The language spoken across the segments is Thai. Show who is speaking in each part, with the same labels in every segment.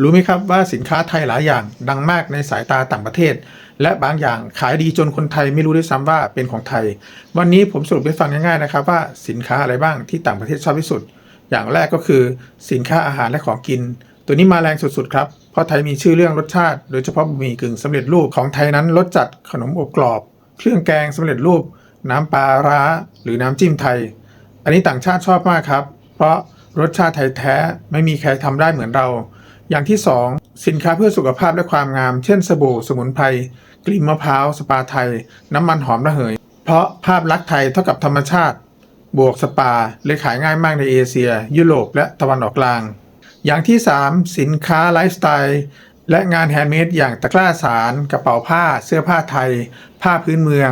Speaker 1: รู้ไหมครับว่าสินค้าไทยหลายอย่างดังมากในสายตาต่างประเทศ และบางอย่างขายดีจนคนไทยไม่รู้ด้วยซ้ำว่าเป็นของไทย วันนี้ผมสรุปให้ฟังง่ายๆนะครับว่าสินค้าอะไรบ้างที่ต่างประเทศชอบที่สุด อย่างแรกก็คือสินค้าอาหารและของกิน ตัวนี้มาแรงสุดๆครับเพราะไทยมีชื่อเรื่องรสชาติ โดยเฉพาะบะหมี่กึ่งสำเร็จรูปของไทยนั้นรสจัดขนมอบกรอบ เครื่องแกงสำเร็จรูป น้ำปลาร้า หรือน้ำจิ้มไทย อันนี้ต่างชาติชอบมากครับ เพราะรสชาติไทยแท้ไม่มีใครทำได้เหมือนเรา อย่างที่ 2 สินค้าเพื่อสุขภาพและความงาม เช่นสบู่สมุนไพรกลิ่นมะพร้าว สปาไทย น้ำมันหอมระเหย เพราะภาพลักษณ์ไทยเท่ากับธรรมชาติ บวกสปาเลยขายง่ายมากในเอเชีย ยุโรปและตะวันออกกลาง อย่างที่ 3 สินค้าไลฟ์สไตล์ และงานแฮนด์เมดอย่างตะกร้าสาร กระเป๋าผ้า เสื้อผ้าไทย ผ้าพื้นเมือง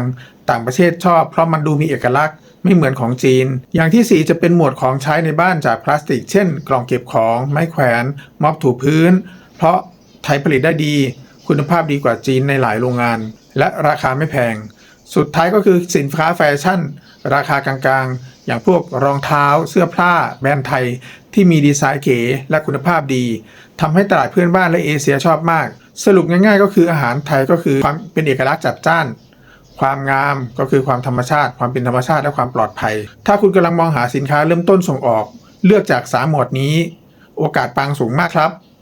Speaker 1: ต่างประเทศชอบเพราะมันดูมีเอกลักษณ์ไม่เหมือนของจีน อย่างที่ 4 จะเป็นหมวดของใช้ในบ้านจากพลาสติก เช่น กล่องเก็บของ ไม้แขวน ม็อบถูพื้น เพราะไทยผลิตได้ดี คุณภาพดีกว่าจีนในหลายโรงงาน และราคาไม่แพง สุดท้ายก็คือสินค้าแฟชั่น ราคากลางๆ อย่างพวกรองเท้า เสื้อผ้า แบรนด์ไทย ที่มีดีไซน์เก๋และคุณภาพดีทำให้ตลาดเพื่อนบ้านและเอเชียชอบมาก สรุปง่ายๆ ก็คืออาหารไทยก็คือความเป็นเอกลักษณ์จัดจ้าน ความงามก็คือความธรรมชาติ ความเป็นธรรมชาติและความปลอดภัย ถ้าคุณกำลังมองหาสินค้าเริ่มต้นส่งออก เลือกจาก3หมวดนี้ โอกาสปังสูงมากครับ